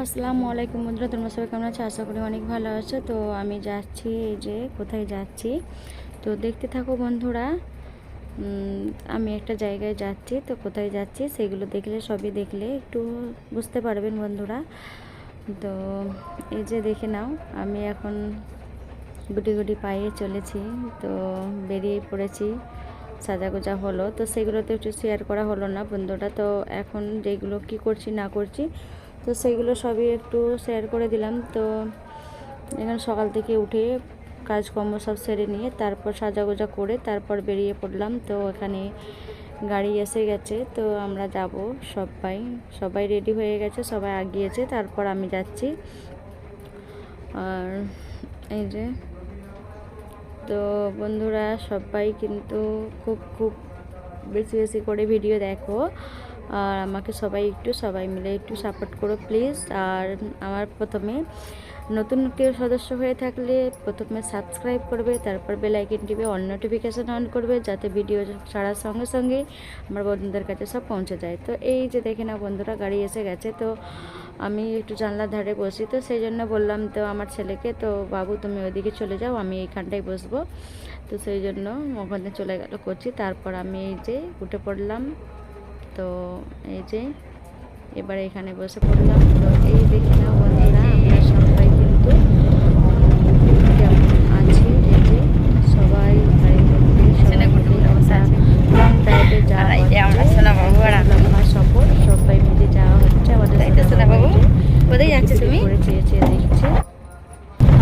আসসালামু আলাইকুম বন্ধুরা, তোমরা সবাই কেমন আছো? আশা করি অনেক ভালো আছো। তো আমি যাচ্ছি এই যে কোথায় যাচ্ছি? তো দেখতে থাকো বন্ধুরা আমি একটা জায়গায় যাচ্ছি। তো কোথায় যাচ্ছি সেগুলো দেখলে, সবই দেখলে একটু বুঝতে পারবেন বন্ধুরা। তো এই যে দেখে নাও, আমি এখন গুটি গুটি পায়ে চলেছি। তো বেরিয়ে পড়েছি, সাজাগোজা হলো। তো সেগুলো তো একটু শেয়ার করা হলো না বন্ধুরা। তো এখন যেগুলো কি করছি না করছি তো সেগুলো সবই একটু শেয়ার করে দিলাম। তো এখানে সকাল থেকে উঠে কাজকর্ম সব সেরে নিয়ে তারপর সাজাগোজা করে তারপর বেরিয়ে পড়লাম। তো এখানে গাড়ি এসে গেছে। তো আমরা যাব সবাই। সবাই রেডি হয়ে গেছে, সবাই আগিয়েছে, তারপর আমি যাচ্ছি। আর এই যে, তো বন্ধুরা সবাই কিন্তু খুব খুব বেশি বেশি করে ভিডিও দেখো। আর আমাকে সবাই একটু, সবাই মিলে একটু সাপোর্ট করো প্লিজ আর আমার প্রথমে নতুন কেউ সদস্য হয়ে থাকলে প্রথমে সাবস্ক্রাইব করবে, তারপর বেল আইকন টিপে অল নোটিফিকেশান অন করবে, যাতে ভিডিও ছাড়ার সঙ্গে সঙ্গে আমার বন্ধুদের কাছে সব পৌঁছে যায়। তো এই যে দেখে না বন্ধুরা, গাড়ি এসে গেছে। তো আমি একটু জানলার ধারে বসি, তো সেই জন্য বললাম তো আমার ছেলেকে, তো বাবু, তুমি ওইদিকে চলে যাও, আমি এইখানটায় বসবো। তো সেই জন্য ওখানে চলে গেল, করছি। তারপর আমি এই যে উঠে পড়লাম। তো এই যে এবার এখানে বসে পড়লাম। তো এই দেখে নাও বন্ধুরা আমরা সবাই কিন্তু কেমন আছি এই যে সবাই গাড়ির মধ্যে সবাই মিলে আমরা লং ড্রাইভে যাওয়া আর এই যে আমরা হচ্ছে। সোনাবাবু আর আমি। লম্বা সফর সবাই মিলে যাওয়া হচ্ছে আমাদের তাই তো সোনাবাবু? কোথায় যাচ্ছো তুমি? করে চেয়ে চেয়ে দেখছে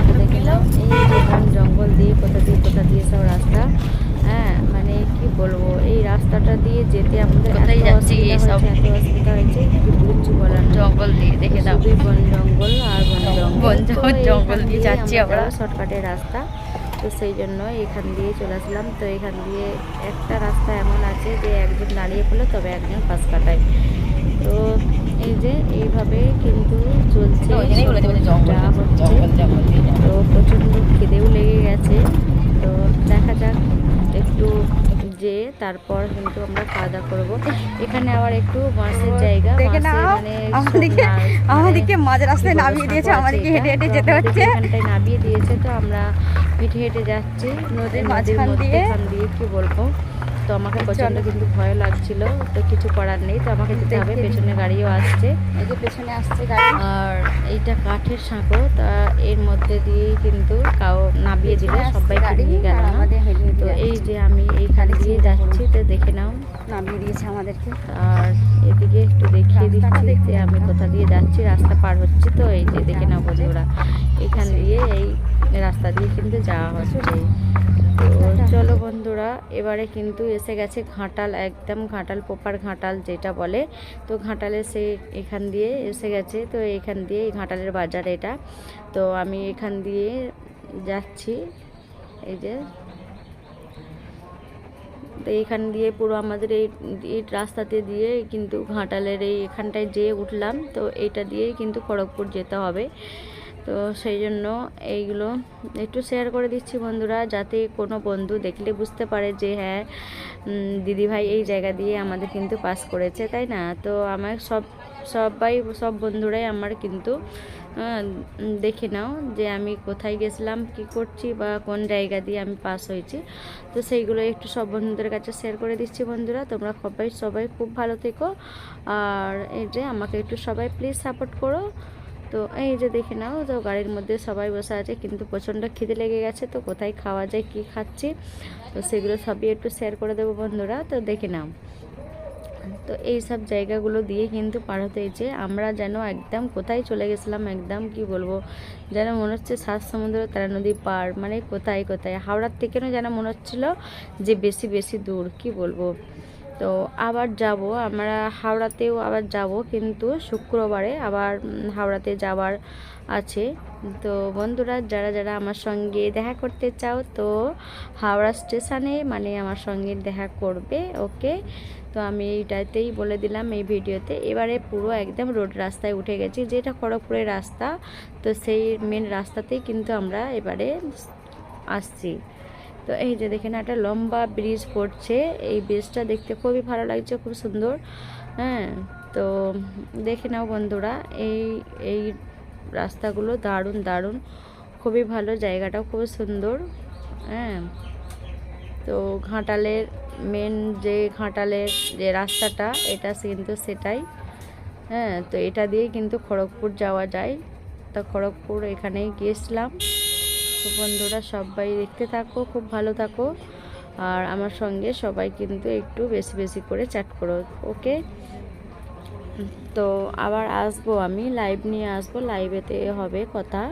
তো দেখে নাও এই যে বন জঙ্গল দিয়ে কোথা দিয়ে কোথা দিয়ে সব রাস্তা হ্যাঁ মানে কি বলব এই রাস্তাটা দিয়ে যেতে আমাদের কোথায় এত যাচ্ছি অসুবিধা এসব? হয়েছে, এত অসুবিধা হয়েছে কি বলছি বলার না। জঙ্গল দিয়ে দেখে দাও। বন জঙ্গল আর বন জঙ্গল। জঙ্গল- দিয়ে যাচ্ছি আমরা। শর্টকাটের রাস্তা। তো সেই জন্য এখান দিয়ে চলে আসলাম। তো এখান দিয়ে একটা রাস্তা এমন আছে যে একজন দাঁড়িয়ে পড়লে তবে একজন পাশ কাটায়। তো এই যে এইভাবে কিন্তু চলছে। তো প্রচণ্ড খিদেও লেগে গেছে। তো দেখা যাক একটু যে তারপর কিন্তু আমরা খাওয়া দাওয়া করব। এখানে আবার একটু মাছের জায়গা মানে আমাদেরকে আমাদেরকে মাঝ রাস্তায় নামিয়ে দিয়েছে আমাদেরকে হেঁটে হেঁটে যেতে হচ্ছে। এখানটায় নামিয়ে দিয়েছে তো আমরা হেঁটে হেঁটে যাচ্ছি। নদীর মাঝখান দিয়ে। দিয়ে কি বলব? তো আমাকে প্রচণ্ড কিন্তু ভয় লাগছিল তো কিছু করার নেই তো আমাকে যেতে হবে পেছনে গাড়িও আসছে। এই যে পেছনে আসছে গাড়ি। আর এইটা কাঠের সাঁকো তা এর মধ্যে দিয়ে কিন্তু কাউ নামিয়ে দিলে সবাই গাড়ি, নিয়ে গেল তো এই যে আমি এইখান দিয়ে যাচ্ছি তো দেখে নাও। নামিয়ে দিয়েছে আমাদেরকে। আর এদিকে একটু দেখিয়ে দিচ্ছি যে আমি? কোথা দিয়ে যাচ্ছি রাস্তা পার হচ্ছে তো এই যে দেখে নাও বন্ধুরা। এখান দিয়ে এই রাস্তা দিয়ে কিন্তু যাওয়া হচ্ছে। তো চলো বন্ধুরা এবারে কিন্তু এসে গেছে ঘাটাল, একদম ঘাটাল পোপার ঘাটাল যেটা বলে। তো ঘাটালে সে এখান দিয়ে এসে গেছে, তো এখান দিয়ে ঘাটালের বাজার এটা। তো আমি এখান দিয়ে যাচ্ছি, এই যে। তো এইখান দিয়ে পুরো আমাদের এই এই রাস্তাতে দিয়ে কিন্তু ঘাটালের এই এখানটায় যেয়ে উঠলাম, তো এইটা দিয়েই কিন্তু খড়গপুর যেতে হবে। তো সেই জন্য এইগুলো একটু শেয়ার করে দিচ্ছি বন্ধুরা, যাতে কোনো বন্ধু দেখলে বুঝতে পারে যে হ্যাঁ দিদিভাই এই জায়গা দিয়ে আমাদের কিন্তু পাস করেছে, তাই না? তো আমার সব, সবাই, সব বন্ধুরাই আমার কিন্তু দেখে নাও যে আমি কোথায় গেছিলাম, কি করছি বা কোন জায়গা দিয়ে আমি পাস হয়েছি। তো সেইগুলো একটু সব বন্ধুদের কাছে শেয়ার করে দিচ্ছি বন্ধুরা, তোমরা সবাই সবাই খুব ভালো থেকো। আর এই যে আমাকে একটু সবাই প্লিজ সাপোর্ট করো। তো এই যে দেখে নাও, তো গাড়ির মধ্যে সবাই বসে আছে, কিন্তু প্রচণ্ড খিদে লেগে গেছে, তো কোথায় খাওয়া যায়, কি খাচ্ছি? তো সেগুলো সবই একটু শেয়ার করে দেবো বন্ধুরা, তো দেখে নাও। তো এই সব জায়গাগুলো দিয়ে কিন্তু পার হতে হয়েছে। আমরা যেন একদম কোথায় চলে গেছিলাম, একদম কি বলব, যেন মনে হচ্ছে সাত সমুদ্র, তারা নদী পার মানে কোথায় কোথায়? হাওড়ার থেকেও যেন মনে হচ্ছিল যে বেশি বেশি দূর, কি বলব? তো আবার যাব, আমরা হাওড়াতেও আবার যাব কিন্তু শুক্রবারে আবার হাওড়াতে যাওয়ার আছে। তো বন্ধুরা, যারা যারা আমার সঙ্গে দেখা করতে চাও তো হাওড়া স্টেশনে মানে আমার সঙ্গে দেখা করবে, ওকে? তো আমি এইটাতেই বলে দিলাম এই ভিডিওতে। এবারে পুরো একদম রোড রাস্তায় উঠে গেছি, যেটা খড়গপুরের রাস্তা, তো সেই মেন রাস্তাতেই কিন্তু আমরা এবারে আসছি। তো এই যে দেখেন, একটা লম্বা ব্রিজ পড়ছে। এই ব্রিজটা দেখতে খুবই ভালো লাগছে, খুব সুন্দর। হ্যাঁ তো দেখে নাও বন্ধুরা, এই এই রাস্তাগুলো দারুণ দারুণ। খুবই ভালো জায়গাটাও খুব সুন্দর। হ্যাঁ তো ঘাটালের মেন যে ঘাটালের যে রাস্তাটা, এটা কিন্তু সেটাই। হ্যাঁ তো এটা দিয়ে কিন্তু খড়গপুর যাওয়া যায়। তা খড়গপুর এখানেই গিয়েছিলাম। তো বন্ধুরা সবাই দেখতে থাকো, খুব ভালো থাকো। আর আমার সঙ্গে সবাই কিন্তু একটু বেশি বেশি করে চ্যাট করো, ওকে? তো আবার আসব আমি লাইভ নিয়ে আসব লাইভেতে হবে কথা।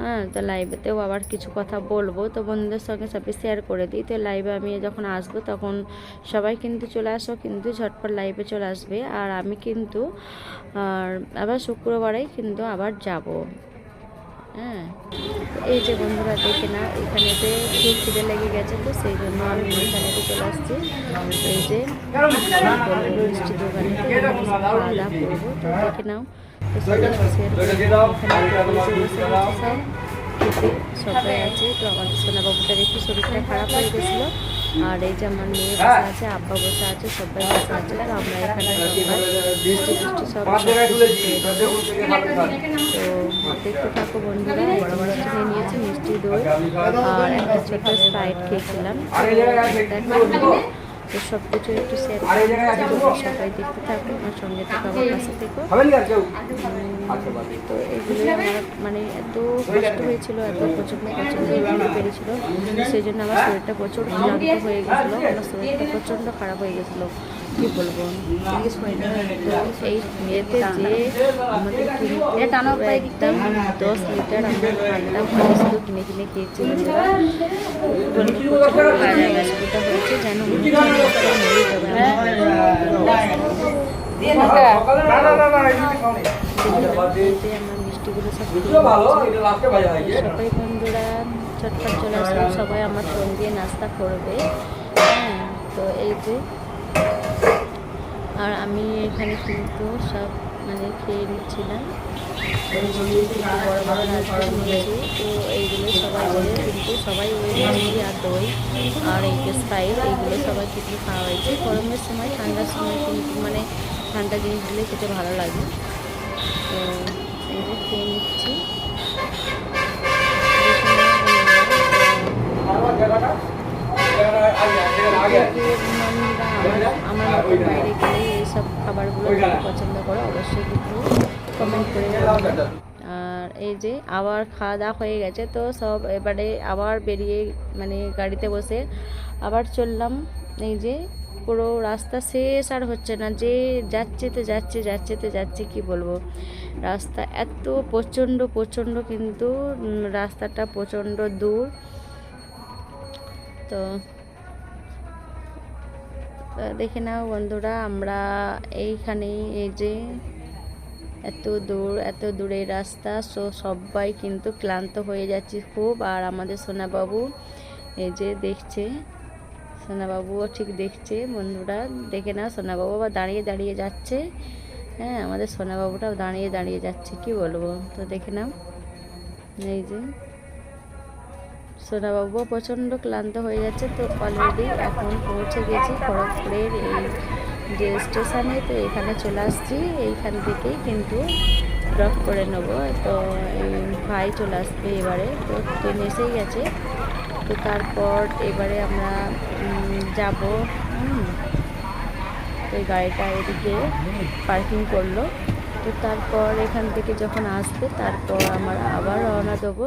হ্যাঁ তো লাইভেতেও আবার কিছু কথা বলব। তো বন্ধুদের সঙ্গে সবই শেয়ার করে দিই। তো লাইভে আমি যখন আসব তখন সবাই কিন্তু চলে আসো, কিন্তু ঝটপট লাইভে চলে আসবে। আর আমি কিন্তু, আর আবার শুক্রবারেই কিন্তু আবার যাব। হ্যাঁ। এই যে বন্ধুরা, দেখে না এখানেতে খুব খিদে লেগে গেছে তো, সেই জন্য আমি এখানেতে চলে আসছি। এই যে মিষ্টি দোকানে খাওয়া দাওয়া করব দেখে নাও। সবাই আছে। তো আমাদের সোনাবাবুটার একটু শরীরটা খারাপ হয়ে গেছিল। আর এই যে আমার মেয়ে বসে আছে আব্বা বসে আছে সবাই বসে আছে তো আমরা এখানে সবাই মিষ্টি মিষ্টি সব। তো দেখতে থাকো বন্ধুরা মিষ্টি নিয়ে নিয়েছি মিষ্টি দই আর একটা ছোট স্প্রাইট খেয়েছিলাম। তো সব কিছু একটু শেয়ার করে সবাই দেখতে থাকো আমার সঙ্গে তো আমার পাশে থেকো। খাবেন কি আর কেউ আচ্ছা তো এগুলো আমার মানে এত কষ্ট হয়েছিল এত প্রচণ্ড প্রচণ্ড এগুলো পেরেছিল সেই জন্য আমার শরীরটা প্রচুর ক্লান্ত হয়ে গেছিল আমার শরীরটা প্রচণ্ড খারাপ হয়ে গেছিল। কি বলব? এই মেয়েতে যে আমাদের টানো দশ লিটার আমরা পানি কিনে কিনে খেয়েছি হয়েছে যেন মনে আমার মিষ্টিগুলো সব সবাই বন্ধুরা চটপট চলে আসলাম সবাই আমার ফোন দিয়ে নাস্তা করবে হ্যাঁ। তো এই যে আর আমি এখানে কিন্তু সব মানে খেয়ে নিচ্ছিলাম। কিন্তু বড় বড় নাস্তা নিয়েছি তো এইগুলো সবাই মিলে কিন্তু সবাই ওই মিষ্টি আর দই আর এই যে স্প্রাইট এইগুলো সবাই কিন্তু খাওয়া হয়েছে। গরমের সময় ঠান্ডার সময় কিন্তু মানে ঠান্ডা জিনিস দিলে খেতে ভালো লাগে। তো এই যে খেয়ে নিচ্ছি। আমার বাইরে খাবারগুলো পছন্দ করে অবশ্যই কিন্তু কমেন্ট করে আর এই যে আবার খাওয়া দাওয়া হয়ে গেছে তো সব এবারে আবার বেরিয়ে মানে গাড়িতে বসে আবার চললাম। এই যে পুরো রাস্তা শেষ আর হচ্ছে না যে যাচ্ছে তো যাচ্ছে যাচ্ছে তো যাচ্ছে কি বলব? রাস্তা এত প্রচণ্ড প্রচণ্ড কিন্তু রাস্তাটা প্রচণ্ড দূর। তো তো দেখে নাও বন্ধুরা, আমরা এইখানেই এই যে এত দূর, এত দূরের রাস্তা সো সবাই কিন্তু ক্লান্ত হয়ে যাচ্ছে খুব। আর আমাদের সোনাবাবু এই যে দেখছে, সোনাবাবুও ঠিক দেখছে বন্ধুরা। দেখে না সোনাবাবু আবার দাঁড়িয়ে দাঁড়িয়ে যাচ্ছে। হ্যাঁ আমাদের সোনাবাবুটাও দাঁড়িয়ে দাঁড়িয়ে যাচ্ছে, কি বলব? তো দেখে নাও, এই যে সোনাবাবুও প্রচণ্ড ক্লান্ত হয়ে যাচ্ছে, তো অলরেডি এখন পৌঁছে গেছি খড়গপুরের এই যে স্টেশনে, তো এখানে চলে আসছি। এইখান থেকেই কিন্তু ড্রপ করে নেব। তো এই ভাই চলে আসবে এবারে, তো ট্রেন এসেই গেছে। তো তারপর এবারে আমরা যাব এই গাড়িটা এদিকে পার্কিং করল। তো তারপর এখান থেকে যখন আসবে, তারপর আমরা আবার রওনা দেবো।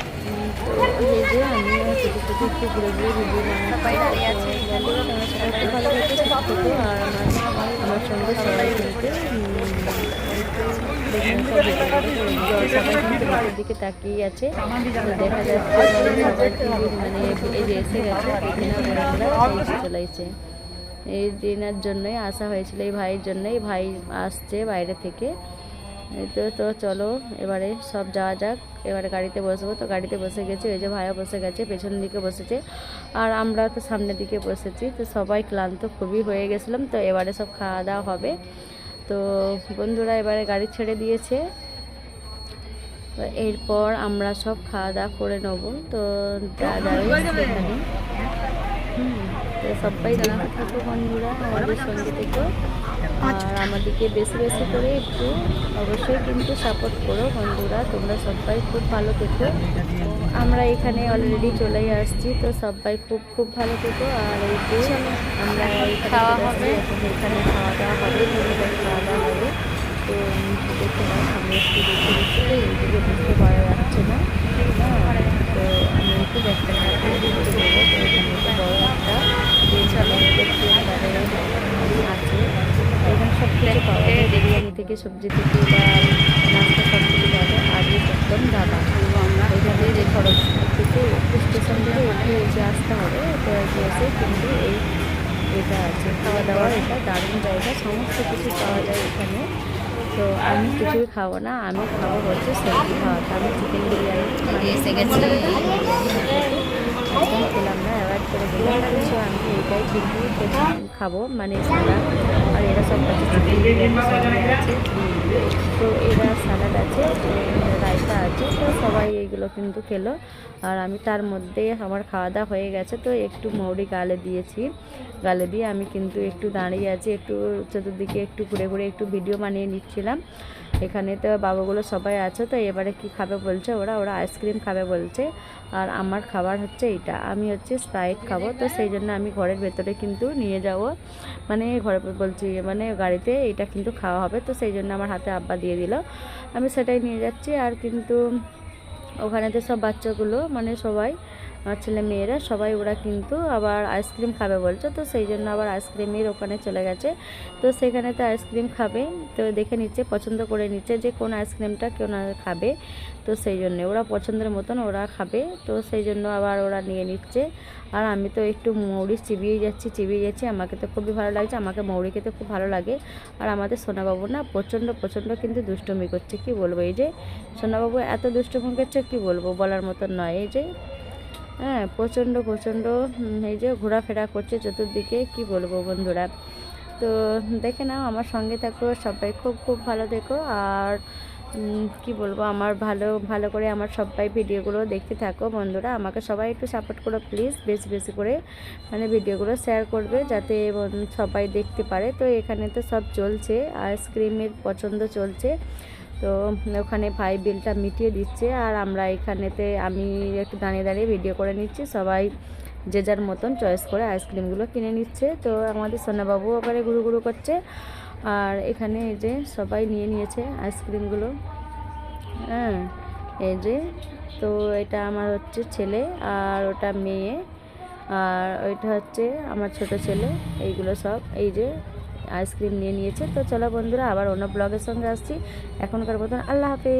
এই যে রাতের দিকে তাকিয়ে আছে দেখা যাচ্ছে মানে এসে গেছে এই দিনের জন্যই আসা হয়েছিল, এই ভাইয়ের জন্যই। ভাই আসছে বাইরে থেকে। তো তো চলো এবারে সব যাওয়া যাক। এবারে গাড়িতে বসবো। তো গাড়িতে বসে গেছি ওই যে ভাইয়া বসে গেছে পেছন দিকে বসেছে। আর আমরা তো সামনের দিকে বসেছি। তো সবাই ক্লান্ত খুবই হয়ে গেছিলাম। তো এবারে সব খাওয়া দাওয়া হবে। তো বন্ধুরা এবারে গাড়ি ছেড়ে দিয়েছে। তো এরপর আমরা সব খাওয়া দাওয়া করে নেব। তো হুম, তো সবাই দেখতে থাকো বন্ধুরা আমাদের সঙ্গে থেকো। আর আমাদেরকে বেশি বেশি করে একটু অবশ্যই কিন্তু সাপোর্ট করো বন্ধুরা তোমরা সবাই খুব ভালো থেকো। আমরা এখানে অলরেডি চলেই আসছি তো সবাই খুব খুব ভালো থেকো। আর এই যে আমরা খাওয়া হবে। এখানে খাওয়া দাওয়া হবে খাওয়া দাওয়া হবে। তো দেখতে পাই সামনে একটু দেখতে দিচ্ছি তো এইদিকে বুঝতে পারা যাচ্ছে না। হ্যাঁ, তো আমি একটু দেখতে দেখতে দেবো একটা আছে। এখানে সব কিছু পাওয়া যায় বিরিয়ানি থেকে সবজি থেকে বা নাস্তা সব কিছু পাওয়া যায় আর একদম দাদা। এখানে যে খরচ। থেকে স্টেশন থেকে একটু এসে আসতে হবে তো এসে কিন্তু এই এটা আছে খাওয়া দাওয়া এটা দারুণ জায়গা সমস্ত কিছু পাওয়া যায় এখানে। তো আমি কিছুই খাব না আমি খাব হচ্ছে সবজি খাওয়াটা আমি চিকেন বিরিয়ানি। এসে গেছি। খেলাম না। করে আমি কিন্তু খাব মানে সালাদ, আর এরা সব তো এরা সালাদ আছে রায়তা আছে, তো সবাই এইগুলো কিন্তু খেলো। আর আমি তার মধ্যে আমার খাওয়া দাওয়া হয়ে গেছে, তো একটু মৌরি গালে দিয়েছি। গালে দিয়ে আমি কিন্তু একটু দাঁড়িয়ে আছি, একটু চতুর্দিকে একটু ঘুরে ঘুরে একটু ভিডিও বানিয়ে নিচ্ছিলাম। এখানে তো বাবাগুলো সবাই আছে, তো এবারে কি খাবে বলছে ওরা ওরা আইসক্রিম খাবে বলছে। আর আমার খাবার হচ্ছে এটা আমি হচ্ছে স্প্রাইট খাব, তো সেই জন্য আমি ঘরের ভেতরে কিন্তু নিয়ে যাব। মানে ঘরে বলছি মানে গাড়িতে এটা কিন্তু খাওয়া হবে, তো সেই জন্য আমার হাতে আব্বা দিয়ে দিল। আমি সেটাই নিয়ে যাচ্ছি। আর কিন্তু ওখানে তো সব বাচ্চাগুলো মানে সবাই আমার ছেলে মেয়েরা, সবাই ওরা কিন্তু আবার আইসক্রিম খাবে বলছে, তো সেই জন্য আবার আইসক্রিমের ওখানে চলে গেছে। তো সেখানে তো আইসক্রিম খাবে, তো দেখে নিচ্ছে, পছন্দ করে নিচ্ছে যে কোন আইসক্রিমটা কেউ না খাবে। তো সেই জন্য ওরা পছন্দের মতন ওরা খাবে, তো সেই জন্য আবার ওরা নিয়ে নিচ্ছে। আর আমি তো একটু মৌরি চিবিয়ে যাচ্ছি চিবিয়ে যাচ্ছি, আমাকে তো খুবই ভালো লাগছে, আমাকে মৌরি খেতে খুব ভালো লাগে। আর আমাদের সোনাবাবু না প্রচণ্ড প্রচণ্ড কিন্তু দুষ্টুমি করছে, কি বলব? এই যে সোনাবাবু এত দুষ্টুমি করছে, কি বলব? বলার মতন নয়, এই যে হ্যাঁ প্রচণ্ড প্রচণ্ড এই যে ঘোরাফেরা করছে চতুর্দিকে, কি বলব বন্ধুরা? তো দেখে নাও, আমার সঙ্গে থাকো, সবাই খুব খুব ভালো দেখো আর কি বলব, আমার ভালো ভালো করে আমার সবাই ভিডিওগুলো দেখতে থাকো বন্ধুরা। আমাকে সবাই একটু সাপোর্ট করো প্লিজ বেশি বেশি করে মানে ভিডিওগুলো শেয়ার করবে যাতে সবাই দেখতে পারে। তো এখানে তো সব চলছে আইসক্রিমের পছন্দ চলছে। তো ওখানে ভাই বিলটা মিটিয়ে দিচ্ছে আর আমরা এখানেতে আমি একটু দাঁড়িয়ে দাঁড়িয়ে ভিডিও করে নিচ্ছি। সবাই যে যার মতন চয়েস করে আইসক্রিমগুলো কিনে নিচ্ছে। তো আমাদের সোনাবাবু ওখানে ঘুরু ঘুরু করছে। আর এখানে এই যে সবাই নিয়ে নিয়েছে আইসক্রিমগুলো হ্যাঁ এই যে, তো এটা আমার হচ্ছে ছেলে আর ওটা মেয়ে। আর ওইটা হচ্ছে আমার ছোট ছেলে, এইগুলো সব। এই যে আইসক্রিম নিয়ে নিয়েছে। তো চলো বন্ধুরা, আবার অন্য ব্লগের সঙ্গে আসছি। এখনকার মতন আল্লাহ হাফেজ।